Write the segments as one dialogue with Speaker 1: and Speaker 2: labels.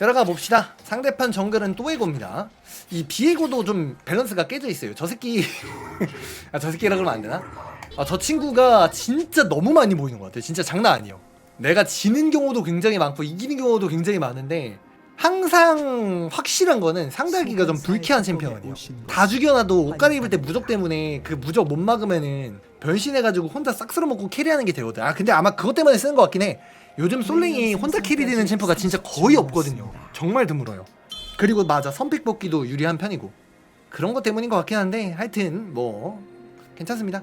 Speaker 1: 들어가 봅시다. 상대편 정글은 또에고입니다. 이 비에고도 좀 밸런스가 깨져 있어요. 저 새끼 아, 저 새끼라 그러면 안 되나? 아, 저 친구가 진짜 너무 많이 모이는 것 같아요. 진짜 장난 아니에요. 내가 지는 경우도 굉장히 많고 이기는 경우도 굉장히 많은데 항상 확실한 거는 상대하기가 좀 불쾌한 챔피언이에요. 다 죽여놔도 옷 갈아입을 때 무적 때문에 그 무적 못 막으면은 변신해가지고 혼자 싹 쓸어먹고 캐리하는 게 되거든. 아 근데 아마 그것 때문에 쓰는 것 같긴 해. 요즘 솔랭이 혼자 캐리되는 챔프가 진짜 거의 없거든요. 정말 드물어요. 그리고 맞아 선픽 뽑기도 유리한 편이고 그런 것 때문인 것 같긴 한데 하여튼 뭐 괜찮습니다.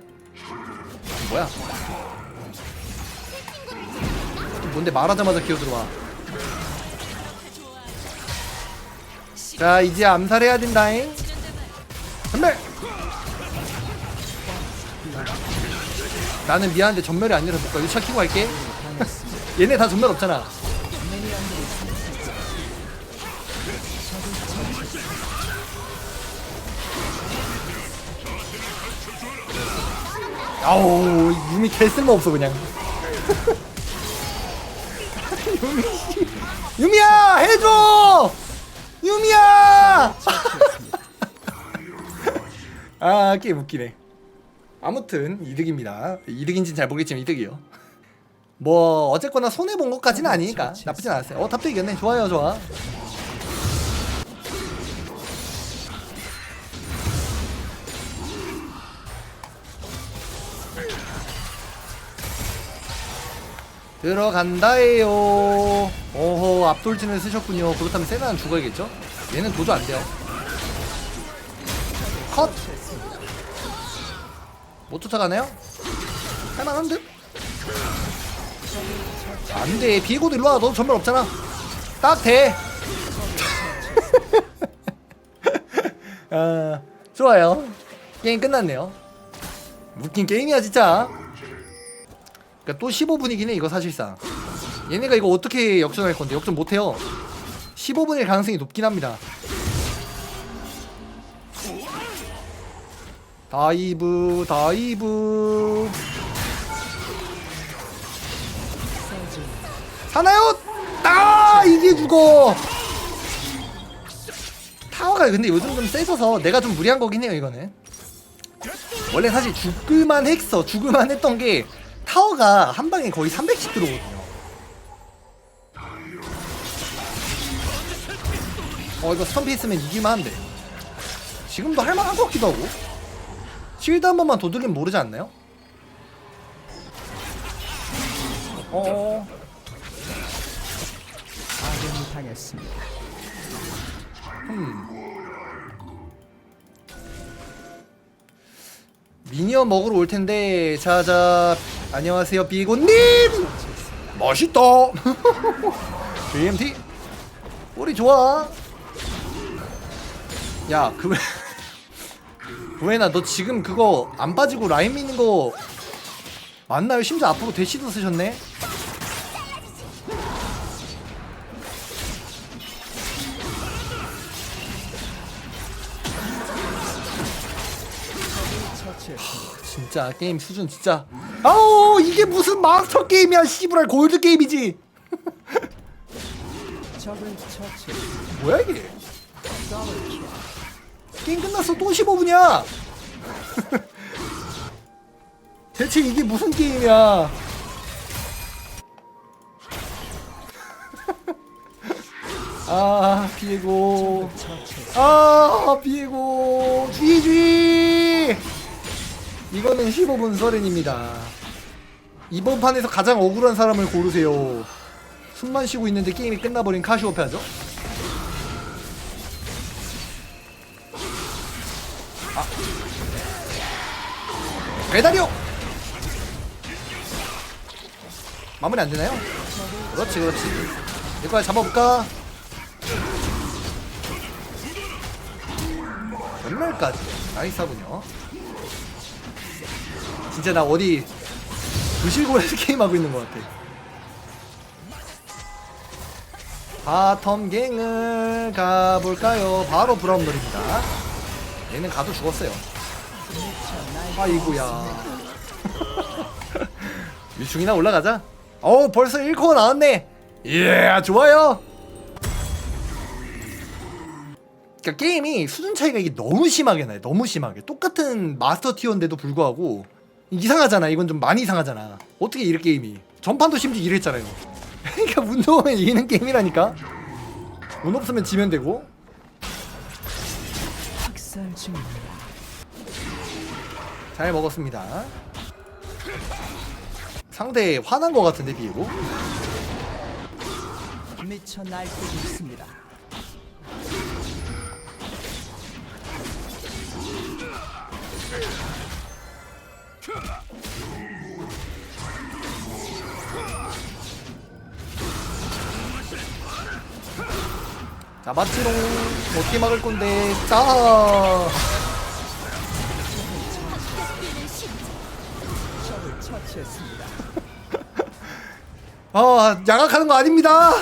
Speaker 1: 뭐야? 또 뭔데 말하자마자 기어 들어와. 자 이제 암살해야 된다잉. 전멸. 나는 미안한데 전멸이 아니라 볼까? 유차 키고 갈게. 얘네 다 전멸 없잖아. 아우 유미 개 쓸모 없어 그냥. 유미 씨. 유미야 해줘. 유미야. 아 게임 웃기네. 아무튼 이득입니다. 이득인지는 잘 모르겠지만 이득이요. 뭐 어쨌거나 손해 본 것까지는 아니니까 나쁘진 않았어요. 어 탑도 이겼네. 좋아요, 좋아. 들어간다에요. 오호 앞돌진을 쓰셨군요. 그렇다면 세나는 죽어야겠죠? 얘는 도저 안 돼요. 컷. 못 쫓아가나요? 할만한 듯? 안돼 비에고도 일로와 너 전멸 없잖아 딱 돼. 아 좋아요 게임 끝났네요 웃긴 게임이야 진짜 그니까 또 15분이긴 해 이거 사실상. 얘네가 이거 어떻게 역전할 건데 역전 못해요. 15분일 가능성이 높긴 합니다. 다이브 다이브. 사나요? 아 이게 죽어. 타워가 근데 요즘 좀 세져서 내가 좀 무리한 거긴 해요 이거는. 원래 사실 죽을만 했어. 죽을만 했던 게 타워가 한 방에 거의 300씩 들어오거든요. 어 이거 스턴피 있으면 이길만 한데 지금도 할만한 것 같기도 하고. 실드 한 번만 도둑이면 모르지 않나요? 어.
Speaker 2: 아군이 당했습니다.
Speaker 1: 미니언 먹으러 올 텐데 자자 안녕하세요 비고님 멋있다 BMT 우리 좋아 야 그왜 구해나 너 지금 그거 안 빠지고 라인 미는 거 맞나요? 심지어 앞으로 대시도 쓰셨네
Speaker 2: 처치했습니다.
Speaker 1: 진짜 게임 수준 진짜 아우 이게 무슨 마스터 게임이야 씨부랄. 골드 게임이지. 뭐야 이게? 게임 끝났어. 또 15분이야. 대체 이게 무슨 게임이야? 아 비에고. 아 비에고. GG 이거는 15분 서른입니다 이번 판에서 가장 억울한 사람을 고르세요 숨만 쉬고 있는데 게임이 끝나버린 카시오페아죠 배달이요! 마무리 안 되나요? 그렇지, 그렇지. 이거 잡아볼까? 전멸까지. 나이스 하군요. 진짜 나 어디 부실골에서 게임하고 있는 것 같아. 바텀 갱을 가볼까요? 바로 브라운 놀입니다. 얘는 가도 죽었어요. 아이고야. 유충이나 올라가자. 어우 벌써 1코어 나왔네. 예 좋아요. 그러니까 게임이 수준 차이가 이게 너무 심하게 나요. 너무 심하게. 똑같은 마스터 티어인데도 불구하고 이상하잖아. 이건 좀 많이 이상하잖아. 어떻게 이래 게임이? 전판도 심지어 이랬잖아요. 그러니까 운 좋으면 이기는 게임이라니까. 운 없으면 지면 되고. 잘 먹었습니다. 상대 화난 것 같은데 비에고.
Speaker 2: 미쳐 날뛰고 있습니다.
Speaker 1: 자 맞지롱 어떻게 막을 건데 자. 아, 양악하는 거 아닙니다.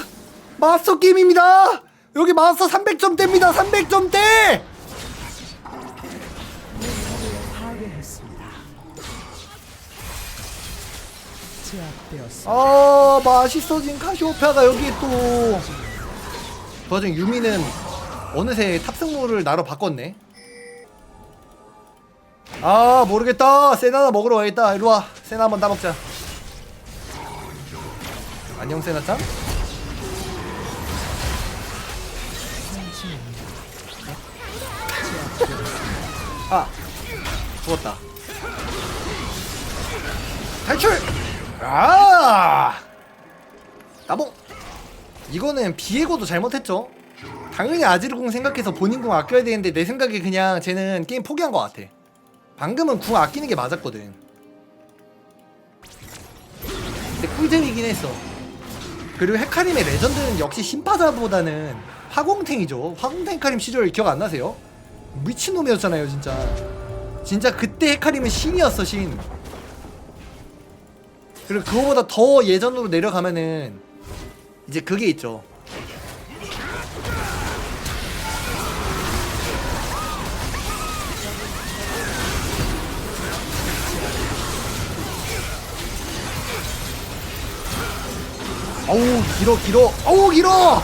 Speaker 1: 마스터 게임입니다. 여기 마스터 300점대입니다. 300점대.
Speaker 2: 파괴했습니다. 제압되었습니다.
Speaker 1: 아, 맛있어진 카시오페아가 여기 또. 그 와중 유미는 어느새 탑승물을 나로 바꿨네. 아, 모르겠다. 세나 하나 먹으러 와야겠다. 이리 와. 세나 한번 따먹자. 안녕, 세나짱. 아 죽었다 탈출 아 나봉 이거는 비에고도 잘못했죠. 당연히 아지르궁 생각해서 본인 궁 아껴야 되는데 내 생각에 그냥 쟤는 게임 포기한 것 같아. 방금은 궁 아끼는 게 맞았거든. 근데 꿀잼이긴 했어. 그리고 헤카림의 레전드는 역시 신파자보다는 화공탱이죠. 화공탱 헤카림 시절 기억 안 나세요? 미친놈이었잖아요 진짜. 진짜 그때 헤카림은 신이었어 신. 그리고 그거보다 더 예전으로 내려가면은 이제 그게 있죠. 어우 길어 길어. 어우 길어!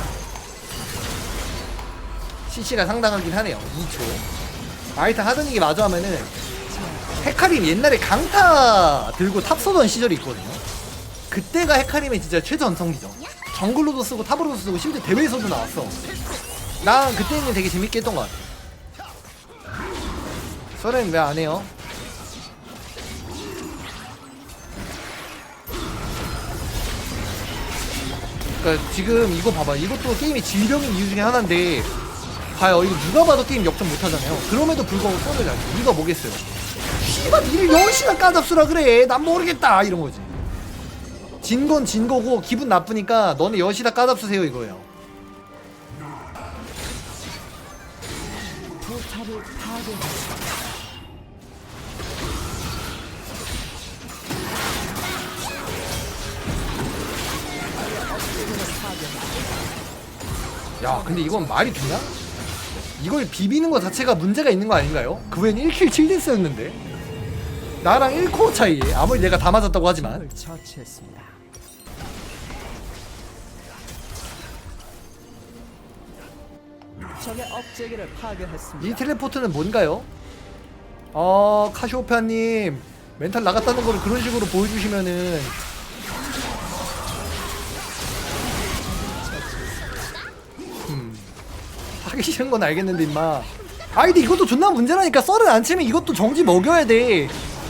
Speaker 1: CC가 상당하긴 하네요. 2초. 아이타 하던 얘기 마저 하면은 헤카림 옛날에 강타 들고 탑 쏘던 시절이 있거든요. 그때가 헤카림의 진짜 최전성기죠 정글로도 쓰고 탑으로도 쓰고 심지어 대회에서도 나왔어. 난 그때는 되게 재밌게 했던 것 같아. 서렌 왜 안 해요? 그러니까 지금 이거 봐봐. 이것도 게임이 질병인 이유 중에 하나인데 봐요. 이거 누가 봐도 게임 역전 못하잖아요. 그럼에도 불구하고 쏘는 잘 이유가 뭐겠어요? 씨발 니를 10시간 까잡수라 그래. 난 모르겠다. 이런 거지 진 건 진 거고 기분 나쁘니까 너네 10시다 까잡수세요 이거예요. 야 근데 이건 말이 되냐? 이걸 비비는 거 자체가 문제가 있는 거 아닌가요? 그 외엔 1킬 7데스였는데 나랑 1코어 차이 아무리 내가 다 맞았다고 하지만
Speaker 2: 처치했습니다. 적의 억제기를 파괴했습니다.
Speaker 1: 이 텔레포트는 뭔가요? 어 카시오페아님 멘탈 나갔다는 거를 그런 식으로 보여주시면은. 음 하기 싫은 건 알겠는데 임마. 아 근데 이것도 존나 문제라니까. 썰은 안 치면 이것도 정지 먹여야 돼.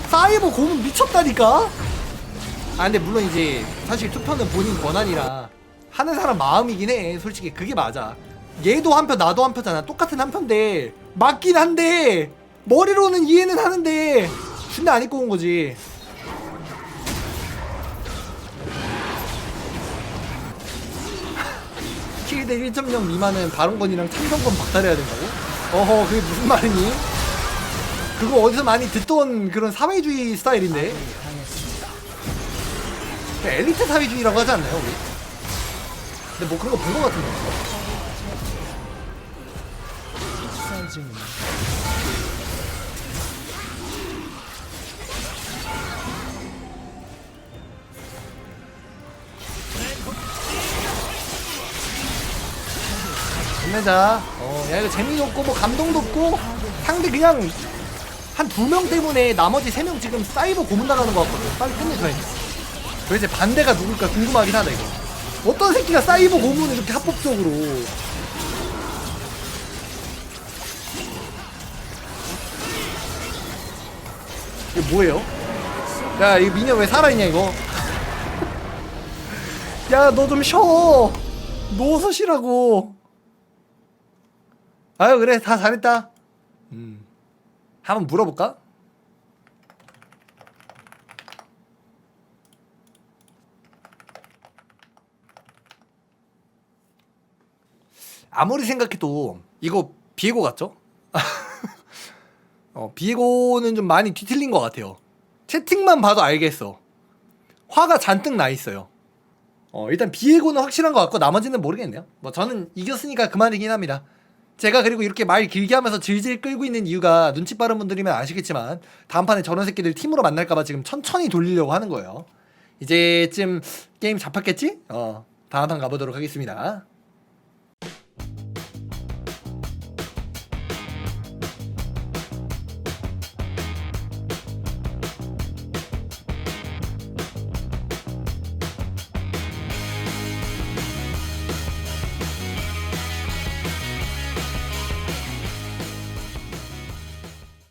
Speaker 1: 사이버 고문 미쳤다니까? 아 근데 물론 이제 사실 투표는 본인 권한이라 하는 사람 마음이긴 해. 솔직히 그게 맞아 얘도 한 표 나도 한 표잖아 똑같은 한 표인데 맞긴 한데 머리로는 이해는 하는데 준대 안 입고 온 거지 킬대 1.0 미만은 발언권이랑 참정권 박탈해야 된다고? 어허 그게 무슨 말이니? 그거 어디서 많이 듣던 그런 사회주의 스타일인데
Speaker 2: 당했습니다.
Speaker 1: 엘리트 사회주의라고 하지 않나요 우리? 근데 뭐 그런 거 본 거 같은데.
Speaker 2: 쌀 중입니다.
Speaker 1: 끝내자. 어, 야 이거 재미도 없고 뭐 감동도 없고 상대 그냥 한 두 명 때문에 나머지 세 명 지금 사이버 고문 당하는 것 같거든. 빨리 끝내줘야지. 그 이제 반대가 누굴까 궁금하긴 하다 이거. 어떤 새끼가 사이버 고문을 이렇게 합법적으로. 이거 뭐예요? 야, 이 미녀 왜 살아있냐, 이거? 야, 너 좀 쉬어! 누워서 쉬라고! 아유, 그래, 다 잘했다. 음. 한번 물어볼까? 아무리 생각해도 이거 비에고 같죠? 어, 비에고는 좀 많이 뒤틀린 것 같아요. 채팅만 봐도 알겠어. 화가 잔뜩 나 있어요. 어, 일단 비에고는 확실한 것 같고 나머지는 모르겠네요. 뭐 저는 이겼으니까 그만이긴 합니다. 제가 그리고 이렇게 말 길게 하면서 질질 끌고 있는 이유가 눈치 빠른 분들이면 아시겠지만 다음 판에 저런 새끼들 팀으로 만날까봐 지금 천천히 돌리려고 하는 거예요. 이제쯤 게임 잡혔겠지? 어, 다음 판 가보도록 하겠습니다.